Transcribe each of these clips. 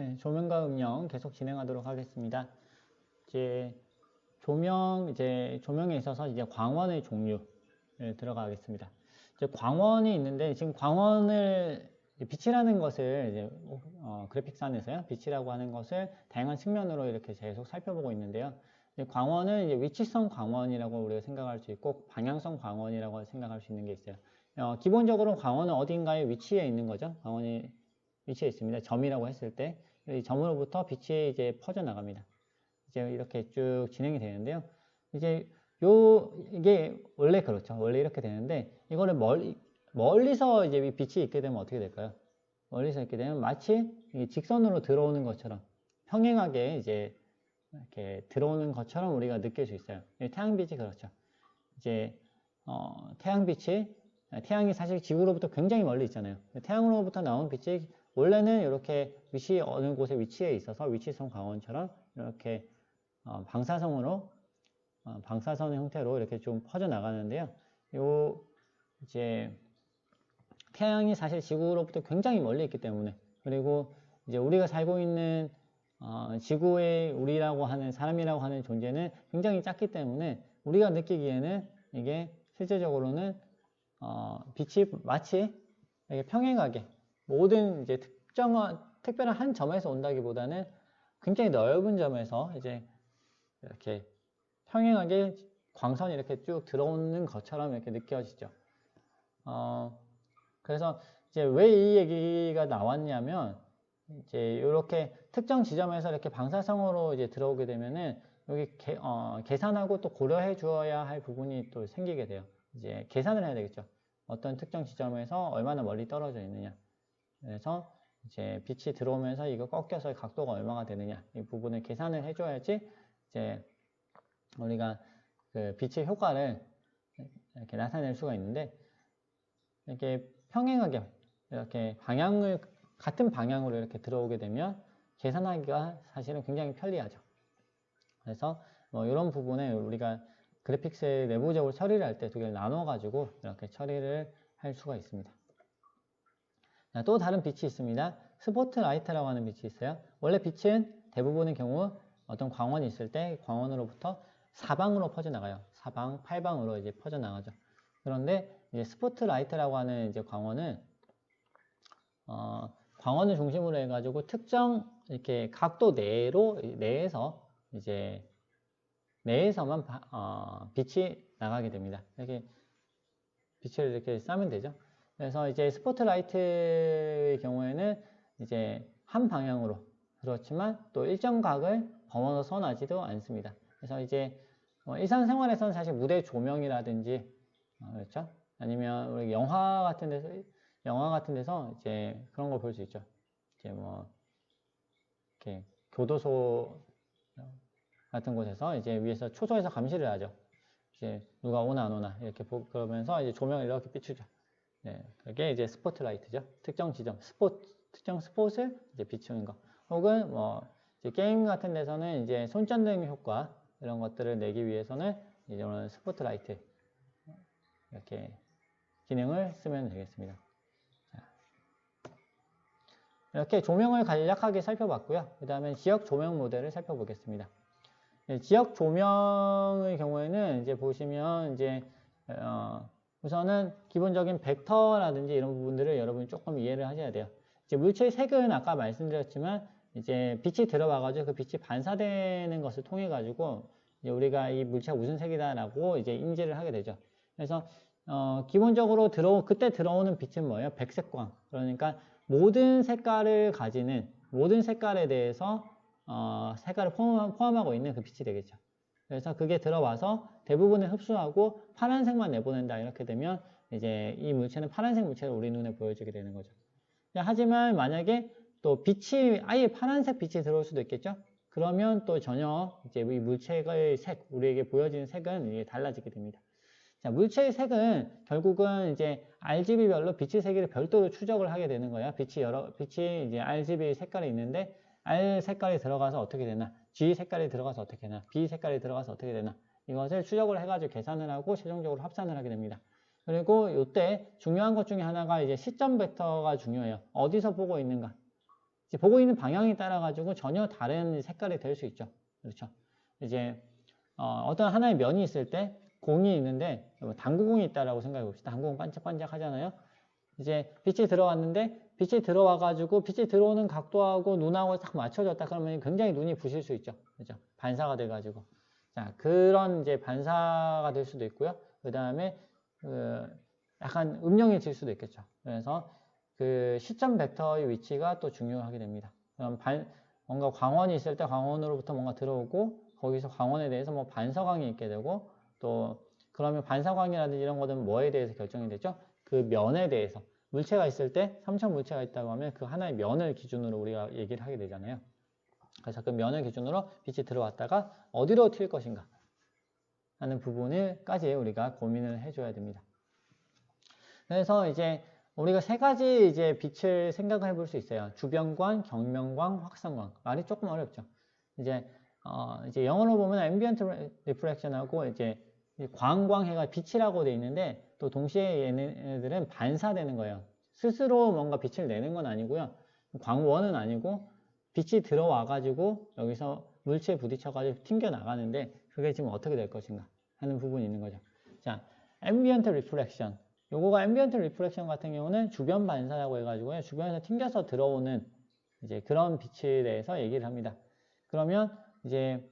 네, 조명과 음영 계속 진행하도록 하겠습니다. 이제 조명 이제 조명에 있어서 이제 광원의 종류를 들어가겠습니다. 이제 광원이 있는데 지금 광원을 빛이라는 것을 이제 어, 그래픽산에서요 빛이라고 하는 것을 다양한 측면으로 이렇게 계속 살펴보고 있는데요. 광원은 이제 위치성 광원이라고 우리가 생각할 수 있고 방향성 광원이라고 생각할 수 있는 게 있어요. 어, 기본적으로 광원은 어딘가에 위치해 있는 거죠. 광원이 위치해 있습니다. 점이라고 했을 때 이 점으로부터 빛이 이제 퍼져 나갑니다. 이제 이렇게 쭉 진행이 되는데요. 이제 요 이게 원래 그렇죠. 원래 이렇게 되는데 이거를 멀리 멀리서 이제 이 빛이 있게 되면 어떻게 될까요? 멀리서 있게 되면 마치 이 직선으로 들어오는 것처럼 평행하게 이제 이렇게 들어오는 것처럼 우리가 느낄 수 있어요. 이 태양빛이 그렇죠. 이제 어, 태양빛이 태양이 사실 지구로부터 굉장히 멀리 있잖아요. 태양으로부터 나온 빛이 원래는 이렇게 위치 어느 곳에 위치해 있어서 위치성 광원처럼 이렇게 어, 방사성으로 어, 방사선의 형태로 이렇게 좀 퍼져 나가는데요. 요 이제 태양이 사실 지구로부터 굉장히 멀리 있기 때문에 그리고 이제 우리가 살고 있는 어, 지구의 우리라고 하는 사람이라고 하는 존재는 굉장히 작기 때문에 우리가 느끼기에는 이게 실제적으로는 어, 빛이 마치 평행하게 모든 이제 특정한 특별한 한 점에서 온다기보다는 굉장히 넓은 점에서 이제 이렇게 평행하게 광선이 이렇게 쭉 들어오는 것처럼 이렇게 느껴지죠. 어, 그래서 이제 왜 이 얘기가 나왔냐면 이제 이렇게 특정 지점에서 이렇게 방사성으로 이제 들어오게 되면은 여기 개, 어, 계산하고 또 고려해 주어야 할 부분이 또 생기게 돼요. 이제 계산을 해야 되겠죠. 어떤 특정 지점에서 얼마나 멀리 떨어져 있느냐. 그래서 이제 빛이 들어오면서 이거 꺾여서 각도가 얼마가 되느냐 이 부분을 계산을 해줘야지 이제 우리가 그 빛의 효과를 이렇게 나타낼 수가 있는데 이렇게 평행하게 이렇게 방향을 같은 방향으로 이렇게 들어오게 되면 계산하기가 사실은 굉장히 편리하죠. 그래서 뭐 이런 부분에 우리가 그래픽스 내부적으로 처리를 할 때 두 개를 나눠 가지고 이렇게 처리를 할 수가 있습니다. 자, 또 다른 빛이 있습니다. 스포트라이트라고 하는 빛이 있어요. 원래 빛은 대부분의 경우 어떤 광원이 있을 때 광원으로부터 사방으로 퍼져나가요. 사방, 팔방으로 이제 퍼져나가죠. 그런데 이제 스포트라이트라고 하는 이제 광원은 어, 광원을 중심으로 해가지고 특정 이렇게 각도 내로 내에서 이제 내에서만 바, 어, 빛이 나가게 됩니다. 이렇게 빛을 이렇게 싸면 되죠. 그래서 이제 스포트라이트의 경우에는 이제 한 방향으로 그렇지만 또 일정 각을 범원으로 선하지도 않습니다. 그래서 이제 어, 일상생활에서는 사실 무대 조명이라든지 어, 그렇죠? 아니면 우리 영화 같은 데서 영화 같은 데서 이제 그런 걸 볼 수 있죠. 이제 뭐 이렇게 교도소 같은 곳에서 이제 위에서 초소에서 감시를 하죠. 이제 누가 오나 안 오나 이렇게 보, 그러면서 이제 조명을 이렇게 비추죠. 네, 그게 이제 스포트라이트죠. 특정 지점, 스포트, 특정 스폿을 이제 비추는 거. 혹은 뭐 게임 같은 데서는 이제 손전등 효과 이런 것들을 내기 위해서는 이제 스포트라이트 이렇게 기능을 쓰면 되겠습니다. 자, 이렇게 조명을 간략하게 살펴봤고요. 그 다음에 지역 조명 모델을 살펴보겠습니다. 네, 지역 조명의 경우에는 이제 보시면 이제 어, 우선은 기본적인 벡터라든지 이런 부분들을 여러분이 조금 이해를 하셔야 돼요. 이제 물체의 색은 아까 말씀드렸지만 이제 빛이 들어와가지고 그 빛이 반사되는 것을 통해 가지고 우리가 이 물체가 무슨 색이다라고 이제 인지를 하게 되죠. 그래서 어, 기본적으로 들어 그때 들어오는 빛은 뭐예요? 백색광. 그러니까 모든 색깔을 가지는 모든 색깔에 대해서 어, 색깔을 포함, 포함하고 있는 그 빛이 되겠죠. 그래서 그게 들어와서 대부분을 흡수하고 파란색만 내보낸다 이렇게 되면 이제 이 물체는 파란색 물체를 우리 눈에 보여주게 되는 거죠. 하지만 만약에 또 빛이 아예 파란색 빛이 들어올 수도 있겠죠. 그러면 또 전혀 이제 이 물체의 색, 우리에게 보여지는 색은 달라지게 됩니다. 자, 물체의 색은 결국은 이제 RGB별로 빛의 세기를 별도로 추적을 하게 되는 거예요. 빛이 여러 빛이 이제 RGB 색깔이 있는데 R 색깔이 들어가서 어떻게 되나, G 색깔이 들어가서 어떻게 되나, B 색깔이 들어가서 어떻게 되나 이것을 추적을 해가지고 계산을 하고 최종적으로 합산을 하게 됩니다. 그리고 이때 중요한 것 중에 하나가 이제 시점 벡터가 중요해요. 어디서 보고 있는가. 보고 있는 방향에 따라 가지고 전혀 다른 색깔이 될 수 있죠. 그렇죠. 이제 어, 떤 하나의 면이 있을 때 공이 있는데 뭐 당구공이 있다라고 생각해 봅시다. 당구공 반짝반짝 하잖아요. 이제 빛이 들어왔는데 빛이 들어와 가지고 빛이 들어오는 각도하고 눈하고 딱 맞춰졌다 그러면 굉장히 눈이 부실 수 있죠. 그죠? 반사가 돼 가지고. 자, 그런 이제 반사가 될 수도 있고요. 그다음에 그 약간 음영해질 수도 있겠죠. 그래서 그 시점 벡터의 위치가 또 중요하게 됩니다. 그럼 반, 뭔가 광원이 있을 때 광원으로부터 뭔가 들어오고 거기서 광원에 대해서 뭐 반사광이 있게 되고 또 그러면 반사광이라든지 이런 것들은 뭐에 대해서 결정이 되죠? 그 면에 대해서 물체가 있을 때 3천 물체가 있다고 하면 그 하나의 면을 기준으로 우리가 얘기를 하게 되잖아요. 그래서 그 면을 기준으로 빛이 들어왔다가 어디로 튈 것인가 하는 부분을까지 우리가 고민을 해줘야 됩니다. 그래서 이제 우리가 세 가지 이제 빛을 생각해 볼 수 있어요. 주변광, 경면광, 확산광. 말이 조금 어렵죠. 이제 어 이제 영어로 보면 ambient reflection하고 이제 광광해가 빛이라고 돼 있는데 또 동시에 얘네들은 반사되는 거예요. 스스로 뭔가 빛을 내는 건 아니고요. 광원은 아니고 빛이 들어와 가지고 여기서 물체에 부딪혀 가지고 튕겨 나가는데 그게 지금 어떻게 될 것인가 하는 부분이 있는 거죠. 자, ambient reflection. 요거가 앰비언트 리프렉션 같은 경우는 주변 반사라고 해 가지고요. 주변에서 튕겨서 들어오는 이제 그런 빛에 대해서 얘기를 합니다. 그러면 이제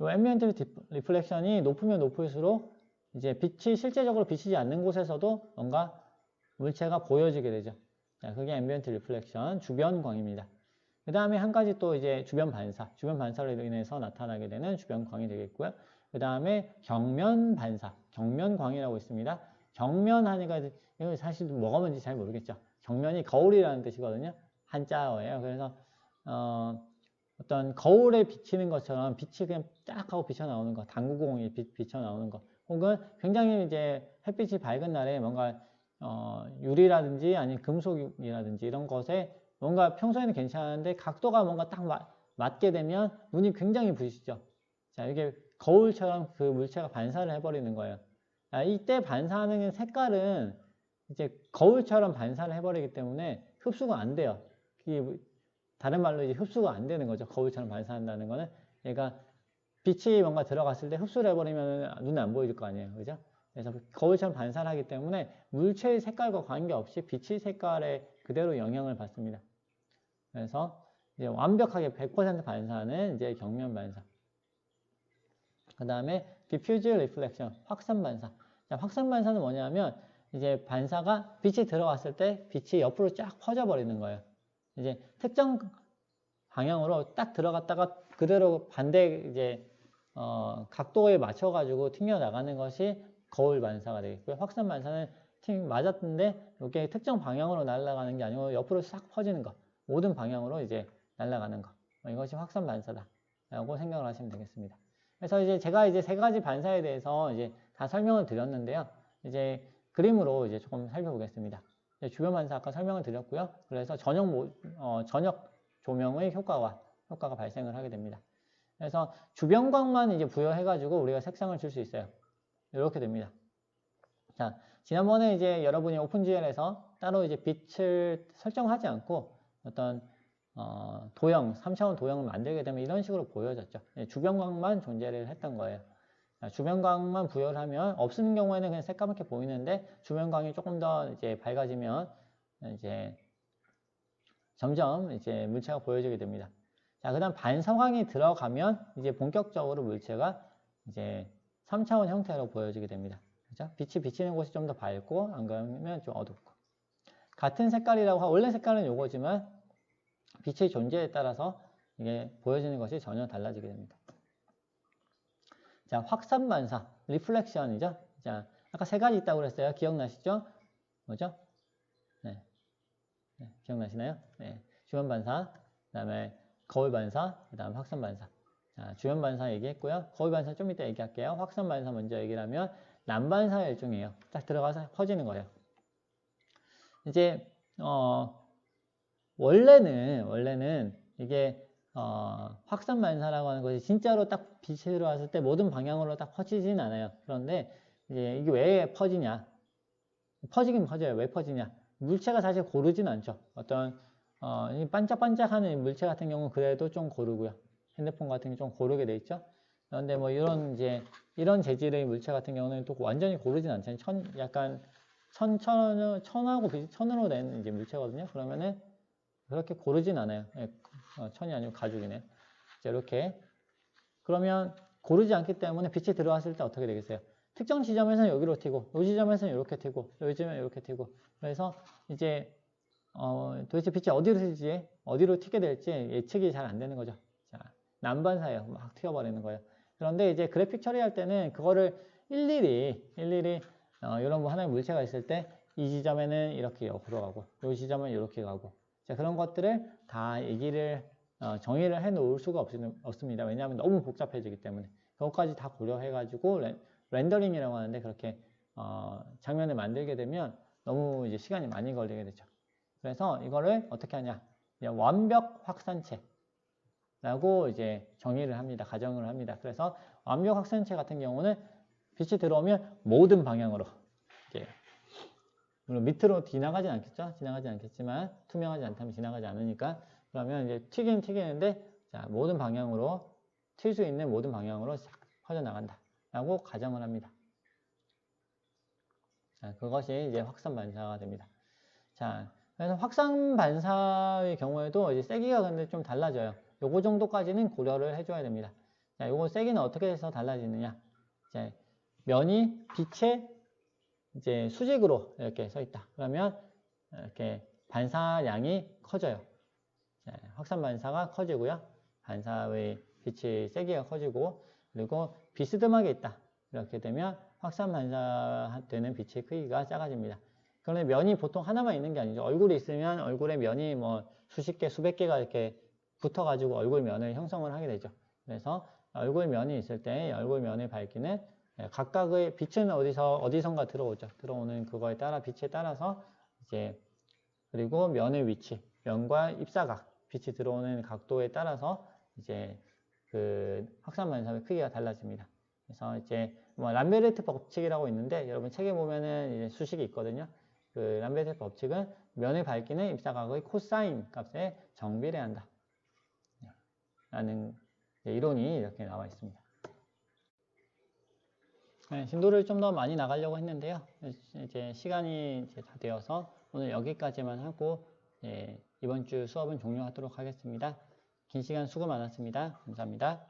요 앰비언트 리플렉션이 높으면 높을수록 이제 빛이 실제적으로 비치지 않는 곳에서도 뭔가 물체가 보여지게 되죠. 자, 그게 앰비언트 리플렉션 주변 광입니다. 그 다음에 한 가지 또 이제 주변 반사, 주변 반사로 인해서 나타나게 되는 주변 광이 되겠고요. 그 다음에 경면 반사, 경면 광이라고 있습니다. 경면 하니까 이거 사실 뭐가 뭔지 잘 모르겠죠. 경면이 거울이라는 뜻이거든요. 한자어예요. 그래서 어, 어떤 거울에 비치는 것처럼 빛이 그냥 딱 하고 비쳐 나오는 거, 당구공이 빛, 비쳐 나오는 거, 혹은 굉장히 이제 햇빛이 밝은 날에 뭔가 어, 유리라든지 아니면 금속이라든지 이런 것에 뭔가 평소에는 괜찮은데 각도가 뭔가 딱 맞, 맞게 되면 눈이 굉장히 부시죠. 자, 이게 거울처럼 그 물체가 반사를 해버리는 거예요. 아, 이때 반사하는 색깔은 이제 거울처럼 반사를 해버리기 때문에 흡수가 안 돼요. 다른 말로 이제 흡수가 안 되는 거죠. 거울처럼 반사한다는 거는 얘가 빛이 뭔가 들어갔을 때 흡수를 해버리면 눈에 안 보일 거 아니에요. 그죠? 그래서 거울처럼 반사를 하기 때문에 물체의 색깔과 관계없이 빛의 색깔에 그대로 영향을 받습니다. 그래서 이제 완벽하게 100% 반사는 이제 경면 반사. 그 다음에 diffuse reflection, 확산 반사. 자, 확산 반사는 뭐냐면 이제 반사가 빛이 들어왔을 때 빛이 옆으로 쫙 퍼져 버리는 거예요. 이제 특정 방향으로 딱 들어갔다가 그대로 반대 이제 어, 각도에 맞춰 가지고 튕겨 나가는 것이 거울 반사가 되겠고요. 확산 반사는 튕 맞았는데 이게 특정 방향으로 날아가는 게 아니고 옆으로 싹 퍼지는 것. 모든 방향으로 이제 날아가는 것. 이것이 확산 반사다 라고 생각을 하시면 되겠습니다. 그래서 이제 제가 이제 세 가지 반사에 대해서 이제 다 설명을 드렸는데요. 이제 그림으로 이제 조금 살펴보겠습니다. 주변 반사 아까 설명을 드렸고요. 그래서 저녁 모, 어, 저녁 조명의 효과와 효과가 발생을 하게 됩니다. 그래서 주변광만 이제 부여해가지고 우리가 색상을 줄 수 있어요. 이렇게 됩니다. 자, 지난번에 이제 여러분이 오픈GL에서 따로 이제 빛을 설정하지 않고 어떤 어, 도형, 3차원 도형을 만들게 되면 이런 식으로 보여졌죠. 예, 주변광만 존재를 했던 거예요. 주변광만 부여를 하면 없는 경우에는 그냥 새까맣게 보이는데 주변광이 조금 더 이제 밝아지면 이제 점점 이제 물체가 보여지게 됩니다. 자, 그 다음 반사광이 들어가면 이제 본격적으로 물체가 이제 3차원 형태로 보여지게 됩니다. 그죠? 빛이 비치는 곳이 좀 더 밝고 안 그러면 좀 어둡고 같은 색깔이라고 하고 원래 색깔은 요거지만 빛의 존재에 따라서 이게 보여지는 것이 전혀 달라지게 됩니다. 자, 확산 반사, 리플렉션이죠. 자, 아까 세 가지 있다고 그랬어요. 기억나시죠? 뭐죠? 네. 네 기억나시나요? 네. 주변 반사, 그 다음에 거울 반사, 그 다음 확산 반사. 자, 주변 반사 얘기했고요. 거울 반사 좀 이따 얘기할게요. 확산 반사 먼저 얘기를 하면 난반사 일종이에요. 딱 들어가서 퍼지는 거예요. 이제 어 원래는 원래는 이게 어, 확산 반사라고 하는 것이 진짜로 딱 빛이 들어왔을 때 모든 방향으로 딱 퍼지진 않아요. 그런데 이제 이게 왜 퍼지냐? 퍼지긴 퍼져요. 왜 퍼지냐? 물체가 사실 고르진 않죠. 어떤 어, 이 반짝반짝하는 물체 같은 경우는 그래도 좀 고르고요. 핸드폰 같은 게 좀 고르게 돼 있죠. 그런데 뭐 이런 이제 이런 재질의 물체 같은 경우는 또 완전히 고르진 않잖아요. 천, 약간 천, 천, 천하고 천으로 된 이제 물체거든요. 그러면은 그렇게 고르진 않아요. 예, 어, 천이 아니고 가죽이네. 자, 이렇게. 그러면 고르지 않기 때문에 빛이 들어왔을 때 어떻게 되겠어요? 특정 지점에서는 여기로 튀고, 이 지점에서는 이렇게 튀고, 이 지점에 이렇게 튀고. 그래서 이제 어, 도대체 빛이 어디로 튀지, 어디로 튀게 될지 예측이 잘 안 되는 거죠. 자, 난반사예요. 막 튀어버리는 거예요. 그런데 이제 그래픽 처리할 때는 그거를 일일이, 일일이, 어, 이런 뭐 하나의 물체가 있을 때 이 지점에는 이렇게 옆으로 가고, 이 지점은 이렇게 가고. 자, 그런 것들을 다 얘기를, 어, 정의를 해 놓을 수가 없, 없습니다. 왜냐하면 너무 복잡해지기 때문에. 그것까지 다 고려해가지고 렌, 렌더링이라고 하는데 그렇게, 어, 장면을 만들게 되면 너무 이제 시간이 많이 걸리게 되죠. 그래서 이거를 어떻게 하냐. 완벽 확산체라고 이제 정의를 합니다. 가정을 합니다. 그래서 완벽 확산체 같은 경우는 빛이 들어오면 모든 방향으로 물론 밑으로 지나가진 않겠죠. 지나가지 않겠지만 투명하지 않다면 지나가지 않으니까 그러면 이제 튀긴 튀기는데 자 모든 방향으로 튈 수 있는 모든 방향으로 싹 퍼져나간다 라고 가정을 합니다. 자 그것이 이제 확산 반사가 됩니다. 자 확산 반사의 경우에도 이제 세기가 근데 좀 달라져요. 요거 정도까지는 고려를 해줘야 됩니다. 자, 요거 세기는 어떻게 해서 달라지느냐? 이제 면이 빛의 이제 수직으로 이렇게 서 있다. 그러면 이렇게 반사량이 커져요. 자, 확산 반사가 커지고요. 반사의 빛의 세기가 커지고 그리고 비스듬하게 있다. 이렇게 되면 확산 반사되는 빛의 크기가 작아집니다. 그런데 면이 보통 하나만 있는 게 아니죠. 얼굴이 있으면 얼굴에 면이 뭐 수십 개, 수백 개가 이렇게 붙어가지고 얼굴 면을 형성을 하게 되죠. 그래서 얼굴 면이 있을 때 얼굴 면의 밝기는 각각의 빛은 어디서 어디선가 들어오죠. 들어오는 그거에 따라 빛에 따라서 이제 그리고 면의 위치, 면과 입사각, 빛이 들어오는 각도에 따라서 이제 그 확산 반사의 크기가 달라집니다. 그래서 이제 뭐 람베르트 법칙이라고 있는데 여러분 책에 보면은 수식이 있거든요. 그 람베르트 법칙은 면의 밝기는 입사각의 코사인 값에 정비례한다. 라는 이론이 이렇게 나와 있습니다. 네, 진도를 좀 더 많이 나가려고 했는데요. 이제 시간이 이제 다 되어서 오늘 여기까지만 하고 예, 이번 주 수업은 종료하도록 하겠습니다. 긴 시간 수고 많았습니다. 감사합니다.